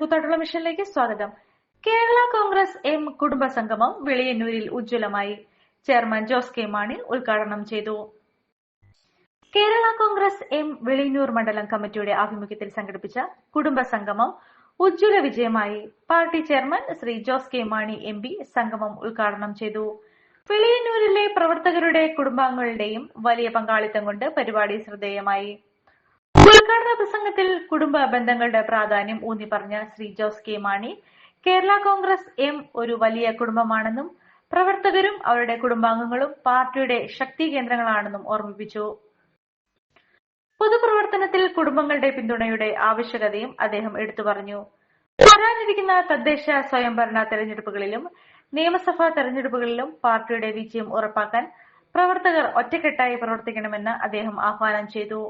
കൂത്താട്ടുള്ള മിഷനിലേക്ക് സ്വാഗതം. കേരള കോൺഗ്രസ് എം കുടുംബ സംഗമം വെളിയന്നൂരിൽ ഉജ്ജ്വലമായി. ചെയർമാൻ ജോസ് കെ മാണി ഉദ്ഘാടനം ചെയ്തു. കേരള കോൺഗ്രസ് എം വെളിയന്നൂർ മണ്ഡലം കമ്മിറ്റിയുടെ ആഭിമുഖ്യത്തിൽ സംഘടിപ്പിച്ച കുടുംബ സംഗമം ഉജ്ജ്വല വിജയമായി. Party chairman Shri Jose K Mani M P സംഗമം ഉദ്ഘാടനം ചെയ്തു. വെളിയന്നൂരിലെ പ്രവർത്തകരുടെ കുടുംബാംഗങ്ങളുടെയും വലിയ പങ്കാളിത്തം കൊണ്ട് പരിപാടി ശ്രദ്ധേയമായി. ഉദ്ഘാടന പ്രസംഗത്തിൽ കുടുംബ ബന്ധങ്ങളുടെ പ്രാധാന്യം ഊന്നി പറഞ്ഞ ശ്രീ ജോസ് കെ മാണി കേരള കോൺഗ്രസ് എം ഒരു വലിയ കുടുംബമാണെന്നും പ്രവർത്തകരും അവരുടെ കുടുംബാംഗങ്ങളും പാർട്ടിയുടെ ശക്തി കേന്ദ്രങ്ങളാണെന്നും ഓർമ്മിപ്പിച്ചു. പൊതുപ്രവർത്തനത്തിൽ കുടുംബങ്ങളുടെ പിന്തുണയുടെ ആവശ്യകതയും അദ്ദേഹം എടുത്തു പറഞ്ഞു. വരാനിരിക്കുന്ന തദ്ദേശ സ്വയംഭരണ തെരഞ്ഞെടുപ്പുകളിലും നിയമസഭാ തെരഞ്ഞെടുപ്പുകളിലും പാർട്ടിയുടെ വിജയം ഉറപ്പാക്കാൻ പ്രവർത്തകർ ഒറ്റക്കെട്ടായി പ്രവർത്തിക്കണമെന്ന് അദ്ദേഹം ആഹ്വാനം ചെയ്തു.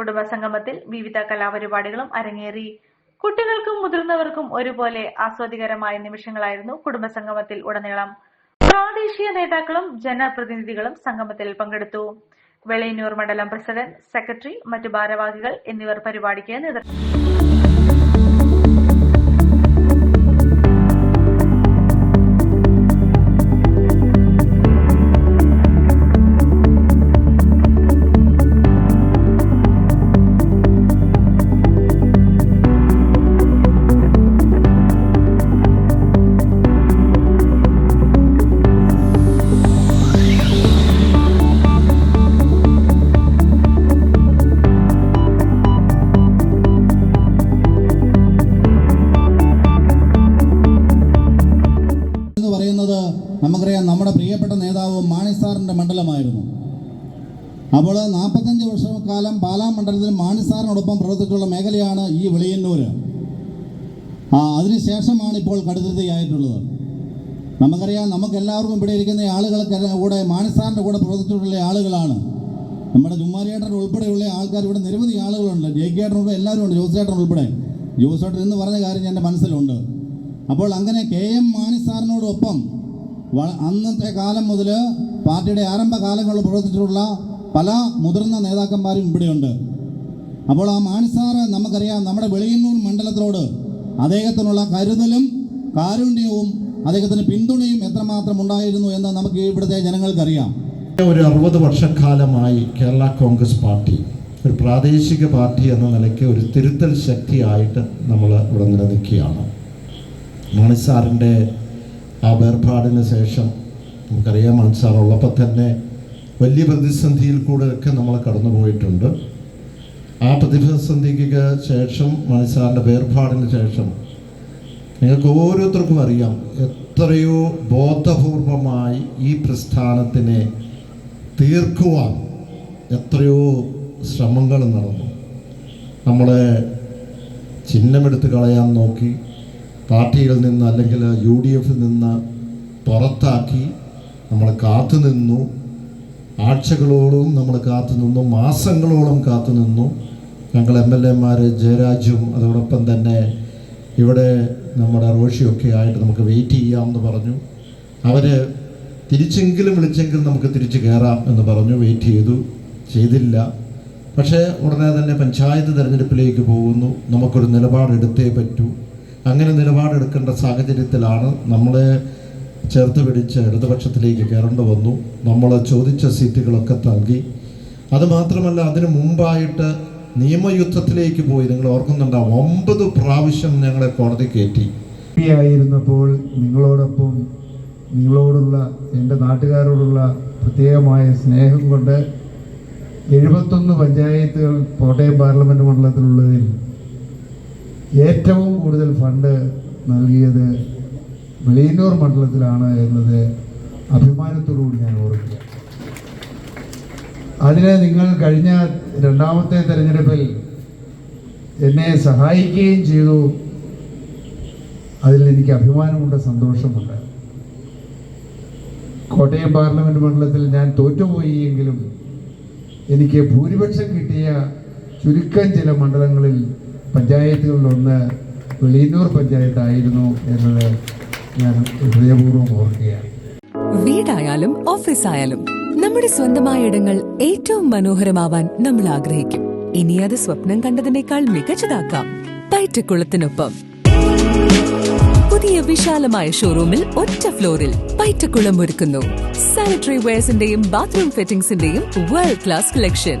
കുടുംബസംഗമത്തിൽ വിവിധ കലാപരിപാടികളും അരങ്ങേറി. കുട്ടികൾക്കും മുതിർന്നവർക്കും ഒരുപോലെ ആസ്വാദികരമായ നിമിഷങ്ങളായിരുന്നു കുടുംബസംഗമത്തിൽ ഉടനീളം. പ്രാദേശിക നേതാക്കളും ജനപ്രതിനിധികളും സംഗമത്തിൽ പങ്കെടുത്തു. വെളിയന്നൂർ മണ്ഡലം പ്രസിഡന്റ് സെക്രട്ടറി മറ്റു ഭാരവാഹികൾ എന്നിവർ പരിപാടിക്ക് നേതൃത്വം എന്ന് നമുക്കറിയാം നമ്മുടെ പ്രിയപ്പെട്ട നേതാവ് മാണി സാറിന്റെ മണ്ഡലമായിരുന്നു. അപ്പോൾ നാൽപ്പത്തഞ്ച് വർഷക്കാലം പാലാ മണ്ഡലത്തിൽ മാണി സാറിനോടൊപ്പം പ്രവർത്തിച്ചിട്ടുള്ള മേഖലയാണ് ഈ വെളിയന്നൂർ ആ അതിനുശേഷമാണ് ഇപ്പോൾ കടുത്തിരുത്തിയായിട്ടുള്ളത് നമുക്കറിയാം നമുക്ക് എല്ലാവർക്കും ഇവിടെ ഇരിക്കുന്ന ആളുകൾക്ക് കൂടെ മാണി സാറിന്റെ കൂടെ പ്രവർത്തിച്ചിട്ടുള്ള ആളുകളാണ്. നമ്മുടെ ജുമ്മാരിയേട്ടൻ ഉൾപ്പെടെയുള്ള ആൾക്കാർ ഇവിടെ നിരവധി ആളുകളുണ്ട്. ജയിക്കേട്ടൻ ഉൾപ്പെടെ എല്ലാവരും ഉണ്ട് ജോസേട്ടൻ ഉൾപ്പെടെ. ജോസേട്ടൻ എന്ന് പറഞ്ഞ കാര്യം എന്റെ മനസ്സിലുണ്ട്. അപ്പോൾ അങ്ങനെ കെ എം മാണി സാറിനോടൊപ്പം വ- അന്നത്തെ കാലം മുതൽ പാർട്ടിയുടെ ആരംഭ കാലങ്ങളിൽ പ്രവർത്തിച്ചിട്ടുള്ള പല മുതിർന്ന നേതാക്കന്മാരും ഇവിടെയുണ്ട്. അപ്പോൾ ആ മാണിസാറ് നമുക്കറിയാം നമ്മുടെ വെളിയന്നൂർ മണ്ഡലത്തിനോട് അദ്ദേഹത്തിനുള്ള കരുതലും കാരുണ്യവും അദ്ദേഹത്തിന് പിന്തുണയും എത്രമാത്രം ഉണ്ടായിരുന്നു എന്ന് നമുക്ക് ഇവിടുത്തെ ജനങ്ങൾക്കറിയാം. ഒരു അറുപത് വർഷക്കാലമായി കേരള കോൺഗ്രസ് പാർട്ടി ഒരു പ്രാദേശിക പാർട്ടി എന്ന നിലയ്ക്ക് ഒരു തിരുത്തൽ ശക്തിയായിട്ട് നമ്മൾ ഇവിടെ നിലനിൽക്കുകയാണ്. മാണി സാറിന്റെ ആ വേർപാടിന് ശേഷം നമുക്കറിയാം അൻസാർ സാർ ഉള്ളപ്പോൾ തന്നെ വലിയ പ്രതിസന്ധിയിൽ കൂടെ ഒക്കെ നമ്മൾ കടന്നു പോയിട്ടുണ്ട് ആ പ്രതിസന്ധിക്ക് ശേഷം മാണി സാറിന്റെ വേർപാടിന് ശേഷം നിങ്ങൾക്ക് ഓരോരുത്തർക്കും അറിയാം എത്രയോ ബോധപൂർവമായി ഈ പ്രസ്ഥാനത്തിനെ തീർക്കുവാൻ എത്രയോ ശ്രമങ്ങൾ നടന്നു. നമ്മളെ ചിഹ്നമെടുത്ത് കളയാൻ നോക്കി പാർട്ടിയിൽ നിന്ന് അല്ലെങ്കിൽ യു ഡി എഫിൽ നിന്ന് പുറത്താക്കി നമ്മൾ കാത്തു നിന്നു. ആഴ്ചകളോളം നമ്മൾ കാത്തു നിന്നു. മാസങ്ങളോളം കാത്തു നിന്നു. ഞങ്ങൾ എം എൽ എമാർ ജയരാജും അതോടൊപ്പം തന്നെ ഇവിടെ നമ്മുടെ റോഷിയൊക്കെ ആയിട്ട് നമുക്ക് വെയിറ്റ് ചെയ്യാമെന്ന് പറഞ്ഞു. അവർ തിരിച്ചെങ്കിലും വിളിച്ചെങ്കിൽ നമുക്ക് തിരിച്ച് കയറാം എന്ന് പറഞ്ഞു. വെയിറ്റ് ചെയ്തു. ചെയ്തില്ല. പക്ഷേ ഉടനെ തന്നെ പഞ്ചായത്ത് തിരഞ്ഞെടുപ്പിലേക്ക് പോകുന്നു. നമുക്കൊരു നിലപാടെടുത്തേ പറ്റൂ. അങ്ങനെ നിലപാടെടുക്കേണ്ട സാഹചര്യത്തിലാണ് നമ്മളെ ചേർത്ത് പിടിച്ച് ഇടതുപക്ഷത്തിലേക്ക് കയറേണ്ടി വന്നു. നമ്മൾ ചോദിച്ച സീറ്റുകളൊക്കെ നൽകി അതുമാത്രമല്ല അതിനു മുമ്പായിട്ട് നിയമയുദ്ധത്തിലേക്ക് പോയി. നിങ്ങൾ ഓർക്കുന്നുണ്ടാവും ഒമ്പത് പ്രാവശ്യം ഞങ്ങളെ കോടതി കയറ്റി. ആയിരുന്നപ്പോൾ നിങ്ങളോടൊപ്പം നിങ്ങളോടുള്ള എന്റെ നാട്ടുകാരോടുള്ള പ്രത്യേകമായ സ്നേഹം കൊണ്ട് എഴുപത്തൊന്ന് പഞ്ചായത്തുകൾ കോട്ടയം പാർലമെന്റ് മണ്ഡലത്തിലുള്ളതിൽ ഏറ്റവും കൂടുതൽ ഫണ്ട് നൽകിയത് വെളിയന്നൂർ മണ്ഡലത്തിലാണ് എന്നത് അഭിമാനത്തോടുകൂടി ഞാൻ ഓർക്കുക അതിന് നിങ്ങൾ കഴിഞ്ഞ രണ്ടാമത്തെ തെരഞ്ഞെടുപ്പിൽ എന്നെ സഹായിക്കുകയും ചെയ്തു. അതിൽ എനിക്ക് അഭിമാനമുണ്ട് സന്തോഷമുണ്ട്. കോട്ടയം പാർലമെന്റ് മണ്ഡലത്തിൽ ഞാൻ തോറ്റുപോയി എങ്കിലും എനിക്ക് ഭൂരിപക്ഷം കിട്ടിയ ചുരുക്കം ചില മണ്ഡലങ്ങളിൽ പഞ്ചായത്തുകളിലൊന്ന് വെളിയന്നൂർ പഞ്ചായത്തായിരുന്നു എന്നത് ഞാൻ ഹൃദയപൂർവം ഓർക്കുകയാണ്. വീടായാലും ഓഫീസായാലും നമ്മുടെ സ്വന്തമായ ഇടങ്ങൾ ഏറ്റവും മനോഹരമാവാൻ നമ്മൾ ആഗ്രഹിക്കും. ഇനി അത് സ്വപ്നം കണ്ടതിനേക്കാൾ മികച്ചതാക്കാം. പയറ്റക്കുളത്തിനൊപ്പം പുതിയ വിശാലമായ ഷോറൂമിൽ ഒറ്റ ഫ്ലോറിൽ പൈറ്റക്കുളം ഒരുക്കുന്നു. സാനിറ്ററി വെയർസിന്റെയും ബാത്റൂം ഫിറ്റിംഗ്സിന്റെയും വേൾഡ് ക്ലാസ് കളക്ഷൻ